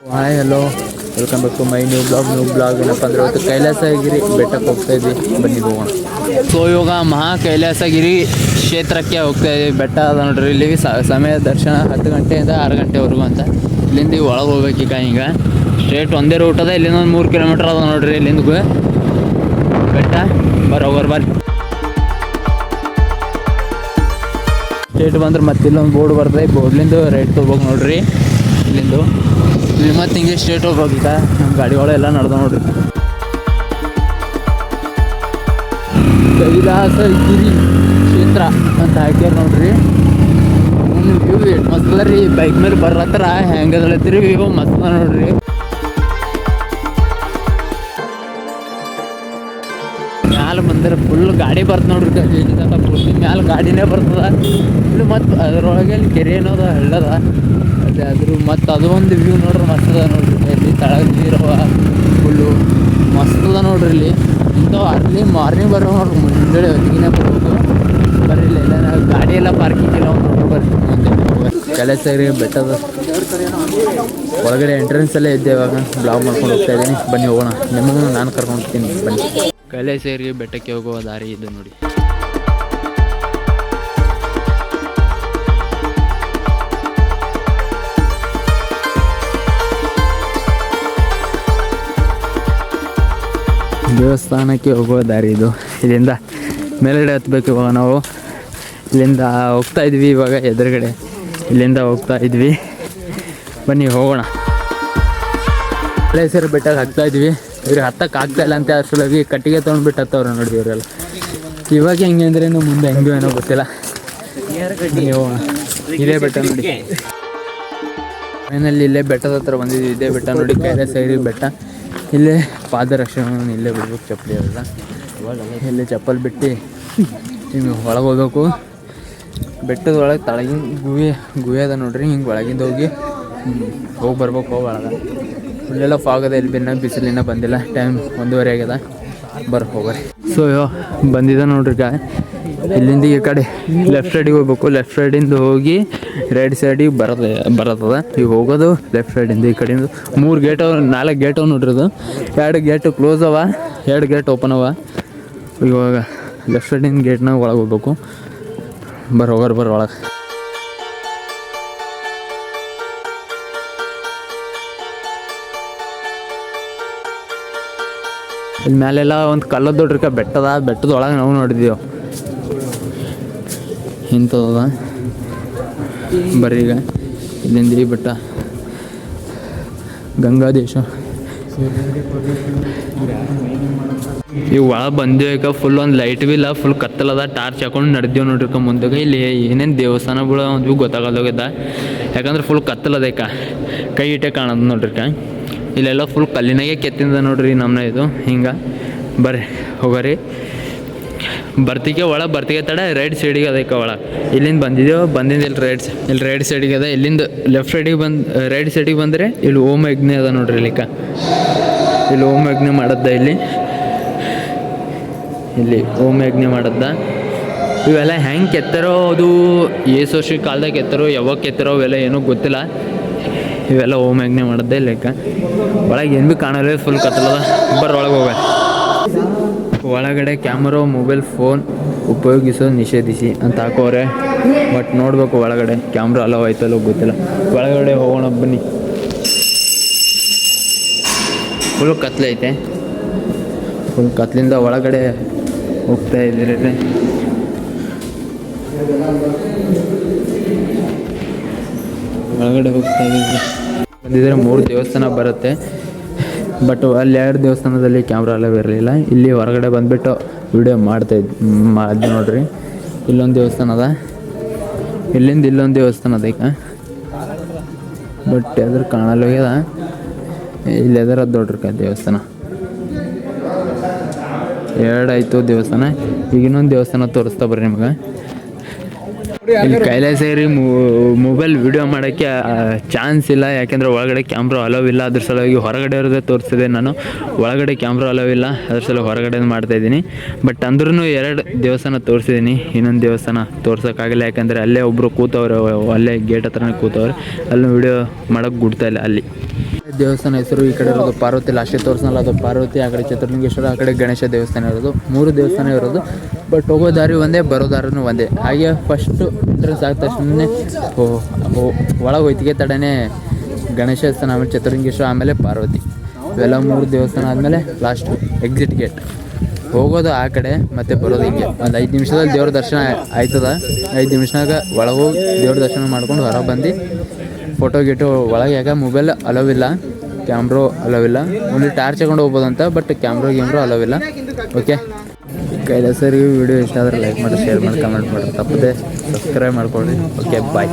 Hi hello welcome back to my new blog new blog ಏನಪ್ಪ ಅಂದ್ರೆ ಇವತ್ತು ಕೈಲಾಸಗಿರಿ ಬೆಟ್ಟಕ್ಕೆ ಹೋಗ್ತಾ ಇದ್ವಿ. ಬನ್ನಿ, ಹೋಗೋಣ. ಸೊ ಇವಾಗ ಮಹಾ ಕೈಲಾಸಗಿರಿ ಕ್ಷೇತ್ರಕ್ಕೆ ಹೋಗ್ತಾ ಇದ್ವಿ. ಬೆಟ್ಟ ಅದ ನೋಡ್ರಿ. ಇಲ್ಲಿ ಸಮಯ ದರ್ಶನ ಹತ್ತು ಗಂಟೆಯಿಂದ ಆರು ಗಂಟೆವರೆಗೂ ಅಂತ. ಇಲ್ಲಿಂದ ಈಗ ಒಳಗೆ ಹೋಗ್ಬೇಕೀಗ ಹಿಂಗೆ ಸ್ಟ್ರೇಟ್ ಒಂದೇ ರೂಟ್ ಅದ. ಇಲ್ಲಿಂದ ಒಂದು ಮೂರು ಕಿಲೋಮೀಟರ್ ಅದ ನೋಡ್ರಿ ಇಲ್ಲಿಂದ ಬೆಟ್ಟ ಬರೋ ಹೋಗೋರು ಬರ್ರಿ. ಸ್ಟ್ರೇಟ್ ಬಂದ್ರೆ ಮತ್ತೆ ಇಲ್ಲೊಂದು ಬೋರ್ಡ್ ಬರ್ತದೆ. ಬೋರ್ಡ್ಲಿಂದ ರೈಟ್ ತೊಗೋಬೇಕು ನೋಡ್ರಿ. ಇಲ್ಲಿಂದು. ಇಲ್ಲಿ ಮತ್ತೆ ಹಿಂಗೆ ಸ್ಟೇಟ್ ಹೋಗ್ಬೇಕು ನಮ್ಮ ನಮ್ಮ ಗಾಡಿಗಳೆಲ್ಲ ನಡೆದ ನೋಡ್ರಿ. ಕೈಲಾಸಗಿರಿ ಕ್ಷೇತ್ರ ಅಂತ ಹಾಕ್ಯಾರ ನೋಡ್ರಿ. ವ್ಯೂ ರೀ ಬೈಕ್ ಮೇಲೆ ಬರ್ಲತ್ತರ ಹೆಂಗದಳತ್ರಿ ವ್ಯೂ ನೋಡ್ರಿ. ಮ್ಯಾಲ ಬಂದ್ರೆ ಫುಲ್ ಗಾಡಿ ಬರ್ತ ನೋಡ್ರಿ ಫುಲ್ ಮ್ಯಾಲ ಗಾಡಿನೇ ಬರ್ತದ. ಇಲ್ಲಿ ಮತ್ತು ಅದ್ರೊಳಗೆ ಅಲ್ಲಿ ಕೆರೆ ಏನೋದ, ಹಳ್ಳದ. ಅದೇ ಅದ್ರ ಮತ್ತು ಅದು ಒಂದು ವ್ಯೂ ನೋಡ್ರಿ ಮಸ್ತ್ ಅದ ನೋಡ್ರಿ. ಇಲ್ಲಿ ತಳಗ ನೀರವ ಫುಲ್ಲು ಮಸ್ತ್ ಅದ ನೋಡ್ರಿ ಇಲ್ಲಿ. ಇಂಥವು ಅರ್ಲಿ ಮಾರ್ನಿಂಗ್ ಬರೋ ನೋಡ್ರಿ ಮುಂದೆ ಹೊತ್ತಿಗೆ ಬರ್ಬೇಕು. ಬರ್ರಿ ಇಲ್ಲ ಗಾಡಿ ಎಲ್ಲ ಪಾರ್ಕಿಂಗ್ ಇಲ್ಲ ನೋಡ್ರಿ ಬರ್ರಿ. ಕೆಲಸ ಬೆಟ್ಟದ ಒಳಗಡೆ ಎಂಟ್ರೆನ್ಸ್ ಅಲ್ಲೇ ಇದ್ದೆ ಇವಾಗ. ಬ್ಲಾಗ್ ಮಾಡ್ಕೊಂಡು ಹೋಗ್ತಾ ಇದ್ದೀನಿ. ಬನ್ನಿ ಹೋಗೋಣ. ನಿಮಗೂ ನಾನು ಕರ್ಕೊಂಡು ಹೋಗ್ತೀನಿ. ಬನ್ನಿ. ಕೈಲಾಸಗಿರಿ ಬೆಟ್ಟಕ್ಕೆ ಹೋಗುವ ದಾರಿ ಇದು ನೋಡಿ. ದೇವಸ್ಥಾನಕ್ಕೆ ಹೋಗೋ ದಾರಿ ಇದು. ಇಲ್ಲಿಂದ ಮೇಲ್ಗಡೆ ಹತ್ಬೇಕು ಇವಾಗ ನಾವು. ಇಲ್ಲಿಂದ ಹೋಗ್ತಾ ಇದ್ವಿ ಇವಾಗ ಎದುರುಗಡೆ. ಇಲ್ಲಿಂದ ಹೋಗ್ತಾ ಇದ್ವಿ. ಬನ್ನಿ, ಹೋಗೋಣ. ಪ್ಲೇಸರ್ ಬೆಟ್ಟಲ್ಲಿ ಹತ್ತಾ ಇದ್ವಿ. ಇವ್ರಿಗೆ ಹತ್ತಕ್ಕೆ ಆಗ್ತಾ ಇಲ್ಲ ಅಂತ ಅಷ್ಟೊಳಗೆ ಕಟ್ಟಿಗೆ ತೊಗೊಂಡ್ಬಿಟ್ಟು ಹತ್ತವ್ರು ನೋಡಿ ಇವರೆಲ್ಲ. ಇವಾಗ ಹೆಂಗೆ ಅಂದ್ರೆ ಮುಂದೆ ಹೆಂಗೂ ಏನೋ ಗೊತ್ತಿಲ್ಲ. ಇದೇ ಬೆಟ್ಟ ನೋಡಿ. ಫೈನಲ್ಲಿ ಇಲ್ಲೇ ಬೆಟ್ಟದ ಹತ್ರ ಬಂದಿದ್ವಿ. ಇದೇ ಬೆಟ್ಟ ನೋಡಿ ಸೈಡಿ ಬೆಟ್ಟ. ಇಲ್ಲೇ ಪಾದರಕ್ಷಣೆ ಇಲ್ಲೇ ಬಿಡ್ಬೇಕು ಚಪ್ಪಲಿ ಅವೆಲ್ಲ. ಇಲ್ಲೇ ಚಪ್ಪಲ್ ಬಿಟ್ಟು ಹಿಂಗೆ ಒಳಗೆ ಹೋಗ್ಬೇಕು. ಬೆಟ್ಟದ ಒಳಗೆ ತಳಗಿನ ಗುಹೆ ಗುಹೆ ಅದ ನೋಡ್ರಿ, ಹಿಂಗೆ ಒಳಗಿಂದ ಹೋಗಿ ಹೋಗಿ ಬರ್ಬೇಕು ಹೋಗಿ ಒಳಗೆ. ಇಲ್ಲೆಲ್ಲ ಫಾಗ್ ಅದ, ಇಲ್ಲಿ ಬಿನ್ನ ಬಿಸಿಲಿನ ಬಂದಿಲ್ಲ. ಟೈಮ್ ಒಂದೂವರೆ ಆಗ್ಯದ. ಬರ್ ಹೋಗ್ರಿ. ಸೊ ಬಂದಿದೆ ನೋಡ್ರಿ ಗಾ ಇಲ್ಲಿಂದ ಈ ಕಡೆ ಲೆಫ್ಟ್ ಸೈಡಿಗೆ ಹೋಗ್ಬೇಕು. ಲೆಫ್ಟ್ ಸೈಡಿಂದ ಹೋಗಿ ರೈಟ್ ಸೈಡಿಗೆ ಬರದ ಬರತ್ತದ. ಈಗ ಹೋಗೋದು ಲೆಫ್ಟ್ ಸೈಡಿಂದ ಈ ಕಡೆಯಿಂದ. ಮೂರು ಗೇಟ್ ನಾಲ್ಕು ಗೇಟ್ ಅವ ನೋಡ್ರಿ ಅದು ಎರಡು ಗೇಟ್ ಕ್ಲೋಸ್ ಅವ, ಎರಡು ಗೇಟ್ ಓಪನ್ ಅವ. ಇವಾಗ ಲೆಫ್ಟ್ ಸೈಡಿಂದ ಗೇಟ್ನಾಗ ಒಳಗೆ ಹೋಗ್ಬೇಕು. ಬರ ಹೋಗೋರು ಬರ್ ಒಳಗೆ. ಇಲ್ಲಿ ಮೇಲೆಲ್ಲ ಒಂದು ಕಲ್ಲದ ದೊಡ್ಡ ಬೆಟ್ಟದ ಬೆಟ್ಟದ ಒಳಗೆ ನಾವು ನೋಡಿದ್ದೀವಿ ಇಂಥದ ಬರೀಗ ಇಲ್ಲಿಂದ ಈ ಬೆಟ್ಟ ಗಂಗಾದೇಶ ಈಗ ಒಳಗೆ ಬಂದೇಕ ಫುಲ್ ಒಂದು ಲೈಟ್ ಬಿ ಇಲ್ಲ ಫುಲ್ ಕತ್ತಲದ ಟಾರ್ಚ್ ಹಾಕೊಂಡು ನಡೆದೇವು ನೋಡ್ರಿಕ ಮುಂದೆ ಇಲ್ಲಿ ಏನೇನು ದೇವಸ್ಥಾನಗಳು ಒಂದು ಗೊತ್ತಾಗಲ್ದೋಗಿದ್ದ ಯಾಕಂದ್ರೆ ಫುಲ್ ಕತ್ತಲದೇಕ ಕೈ ಇಟ್ಟೆ ಕಾಣೋದು ನೋಡ್ರಿಕ ಇಲ್ಲೆಲ್ಲ ಫುಲ್ ಕಲ್ಲಿನಾಗೆ ಕೆತ್ತಿಂದ ನೋಡ್ರಿ ನಮ್ಮನೆ ಇದು. ಹಿಂಗೆ. ಬರ್ರಿ, ಹೋಗರಿ. ಬರ್ತಿಗೆ ಒಳ ಬರ್ತಿಗೆ ತಡ ರೈಟ್ ಸೈಡಿಗೆ ಅದಕ್ಕೆ ಒಳ. ಇಲ್ಲಿಂದ ಬಂದಿದ್ದೇವೆ ಬಂದಿಂದ ಇಲ್ಲಿ ರೈಟ್ ಇಲ್ಲಿ ರೈಟ್ ಸೈಡಿಗೆ ಅದ. ಇಲ್ಲಿಂದ ಲೆಫ್ಟ್ ಸೈಡಿಗೆ ಬಂದು ರೈಟ್ ಸೈಡಿಗೆ ಬಂದರೆ ಇಲ್ಲಿ ಓಮ್ ಯಜ್ಞ ಅದ ನೋಡ್ರಿ ಇಲ್ಲಿಕ. ಇಲ್ಲಿ ಓಮ್ ಯಜ್ಞ ಮಾಡದ್ದ ಇಲ್ಲಿ. ಇಲ್ಲಿ ಓಮ್ ಯಜ್ಞ ಮಾಡದ್ದ. ಇವೆಲ್ಲ ಹೆಂಗೆ ಕೆತ್ತರೋ ಅದು, ಏಸು ವರ್ಷ ಕಾಲದಾಗ ಕೆತ್ತರೋ, ಯಾವಾಗ ಕೆತ್ತರೋ ಅವೆಲ್ಲ ಏನೂ ಗೊತ್ತಿಲ್ಲ. ಇವೆಲ್ಲ ಓಮ್ ಯಜ್ಞ ಮಾಡದ್ದೇ ಲೆಕ್ಕ. ಒಳಗೆ ಏನು ಭೀ ಕಾಣಲ್ಲ ಫುಲ್ ಕತ್ತಲದ. ಒಳಗೆ ಹೋಗ. ಒಳಗಡೆ ಕ್ಯಾಮರಾ, ಮೊಬೈಲ್, ಫೋನ್ ಉಪಯೋಗಿಸೋ ನಿಷೇಧಿಸಿ ಅಂತ ಹಾಕೋರೆ. ಬಟ್ ನೋಡಬೇಕು ಒಳಗಡೆ ಕ್ಯಾಮ್ರಾ ಅಲೋ ಆಯ್ತಲ್ಲೋ ಗೊತ್ತಿಲ್ಲ. ಒಳಗಡೆ ಹೋಗೋಣ ಬನ್ನಿ. ಫುಲ್ ಕತ್ಲೆ ಐತೆ. ಫುಲ್ ಕತ್ಲಿಂದ ಒಳಗಡೆ ಹೋಗ್ತಾ ಇದ್ದೀರಿ ಒಳಗಡೆ ಹೋಗ್ತಾ ಇದ್ದೀವಿ ಬಂದಿದ್ರೆ ಮೂರು ದೇವಸ್ಥಾನ ಬರುತ್ತೆ. ಬಟ್ ಅಲ್ಲಿ ಎರಡು ದೇವಸ್ಥಾನದಲ್ಲಿ ಕ್ಯಾಮ್ರಾ ಎಲ್ಲ ಇರಲಿಲ್ಲ. ಇಲ್ಲಿ ಹೊರಗಡೆ ಬಂದುಬಿಟ್ಟು ವಿಡಿಯೋ ಮಾಡ್ತಾ ಇದ್ ಮಾಡಿದೆ ನೋಡ್ರಿ. ಇಲ್ಲೊಂದು ದೇವಸ್ಥಾನ ಅದ. ಇಲ್ಲಿಂದ ಇಲ್ಲೊಂದು ದೇವಸ್ಥಾನ ಅದ ಈಗ. ಬಟ್ ಕಾಣಲು ಹೋಗ್ಯದ. ಇಲ್ಲಿ ಎದರದ್ದು ನೋಡ್ರಿ ಕ, ದೇವಸ್ಥಾನ. ಎರಡು ಆಯಿತು ದೇವಸ್ಥಾನ. ಈಗ ಇನ್ನೊಂದು ದೇವಸ್ಥಾನ ತೋರಿಸ್ತಾ ಬರ್ರಿ ನಿಮ್ಗೆ. ಇಲ್ಲಿ ಕೈಲಾಸಗಿರಿ ಮೊಬೈಲ್ ವಿಡಿಯೋ ಮಾಡೋಕ್ಕೆ ಚಾನ್ಸ್ ಇಲ್ಲ. ಯಾಕೆಂದರೆ ಒಳಗಡೆ ಕ್ಯಾಮ್ರಾ ಅಲೌ ಇಲ್ಲ. ಅದ್ರ ಸಲುವಾಗಿ ಹೊರಗಡೆ ಇರೋದೇ ತೋರಿಸಿದೆ ನಾನು. ಒಳಗಡೆ ಕ್ಯಾಮ್ರಾ ಅಲವ್ ಇಲ್ಲ. ಅದ್ರ ಸಲ ಹೊರಗಡೆ ಮಾಡ್ತಾ ಇದ್ದೀನಿ. ಬಟ್ ಅಂದ್ರೂ ಎರಡು ದೇವಸ್ಥಾನ ತೋರಿಸಿದ್ದೀನಿ. ಇನ್ನೊಂದು ದೇವಸ್ಥಾನ ತೋರ್ಸೋಕ್ಕಾಗಲ್ಲ. ಯಾಕೆಂದರೆ ಅಲ್ಲೇ ಒಬ್ಬರು ಕೂತವ್ರೆ ಅಲ್ಲೇ ಗೇಟ್ ಹತ್ರನೇ ಕೂತವ್ರೆ. ಅಲ್ಲಿ ವಿಡಿಯೋ ಮಾಡೋಕ್ಕೆ ಗುಡ್ತಾಯಿಲ್ಲ ಅಲ್ಲಿ. ದೇವಸ್ಥಾನ ಹೆಸರು ಈ ಕಡೆ ಇರೋದು ಪಾರ್ವತಿ ಲಾಸ್ಟಿಗೆ ತೋರಿಸ್ನಲ್ಲ ಅದು ಪಾರ್ವತಿ, ಆ ಕಡೆ ಚತುರ್ಲಿಂಗೇಶ್ವರ ಆ ಕಡೆ ಗಣೇಶ ದೇವಸ್ಥಾನ ಇರೋದು. ಮೂರು ದೇವಸ್ಥಾನ ಇರೋದು ಬಟ್ ಹೋಗೋ ದಾರಿ ಒಂದೇ, ಬರೋ ದಾರಿನೂ ಒಂದೇ. ಹಾಗೆ ಫಸ್ಟು ಎಂಟ್ರೆನ್ಸ್ ಆದ ತಕ್ಷಣ ಒಳಗೆ ಹೋಯ್ತಿಗೆ ತಡನೇ ಗಣೇಶ ದೇವಸ್ಥಾನ, ಆಮೇಲೆ ಚತುರ್ಲಿಂಗೇಶ್ವರ ಆಮೇಲೆ ಪಾರ್ವತಿ. ಇವೆಲ್ಲ ಮೂರು ದೇವಸ್ಥಾನ ಆದಮೇಲೆ ಲಾಸ್ಟು ಎಕ್ಸಿಟ್ ಗೇಟ್ ಹೋಗೋದು ಆ ಕಡೆ, ಮತ್ತೆ ಬರೋದು ಹಿಂಗೆ. ಒಂದು ಐದು ನಿಮಿಷದಲ್ಲಿ ದೇವ್ರ ದರ್ಶನ ಆಯ್ತದ. ಐದು ನಿಮಿಷನಾಗ ಒಳಗೆ ಹೋಗಿ ದೇವ್ರ ದರ್ಶನ ಮಾಡ್ಕೊಂಡು ಹೊರಗೆ ಬಂದು ಫೋಟೋ ಗೀಟೋ ಒಳಗೆ ಯಾಕೆ ಮೊಬೈಲ್ ಅಲೋವಿಲ್ಲ ಕ್ಯಾಮ್ರೋ ಅಲೋವಿಲ್ಲ ಒಂದು ಟಾರ್ಚ್ ತಗೊಂಡು ಹೋಗ್ಬೋದಂತ ಬಟ್ ಕ್ಯಾಮ್ರೋ ಗೇಮ್ರೋ ಇಲ್ಲ. ಓಕೆ ಕೈಲಾಸರಿಗೆ ವಿಡಿಯೋ ಇಷ್ಟ ಆದರೆ ಲೈಕ್ ಮಾಡಿ ಶೇರ್ ಮಾಡಿ ಕಮೆಂಟ್ ಮಾಡಿ. ತಪ್ಪದೆ ಸಬ್ಸ್ಕ್ರೈಬ್ ಮಾಡ್ಕೊಳ್ಳಿ. Okay bye